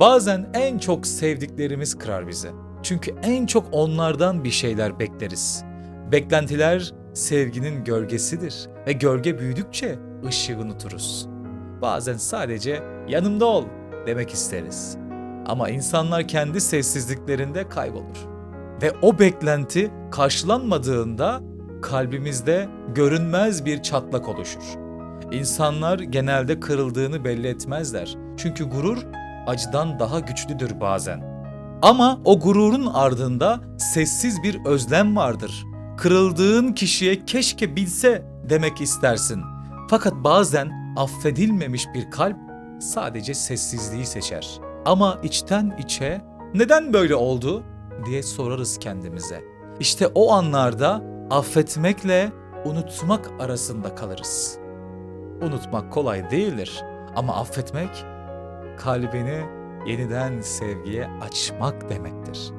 Bazen en çok sevdiklerimiz kırar bizi. Çünkü en çok onlardan bir şeyler bekleriz. Beklentiler sevginin gölgesidir ve gölge büyüdükçe ışığı unuturuz. Bazen sadece yanımda ol demek isteriz. Ama insanlar kendi sessizliklerinde kaybolur. Ve o beklenti karşılanmadığında kalbimizde görünmez bir çatlak oluşur. İnsanlar genelde kırıldığını belli etmezler. Çünkü gurur acıdan daha güçlüdür bazen. Ama o gururun ardında sessiz bir özlem vardır. Kırıldığın kişiye keşke bilse demek istersin. Fakat bazen affedilmemiş bir kalp sadece sessizliği seçer. Ama içten içe neden böyle oldu diye sorarız kendimize. İşte o anlarda affetmekle unutmak arasında kalırız. Unutmak kolay değildir ama affetmek kalbini yeniden sevgiye açmak demektir.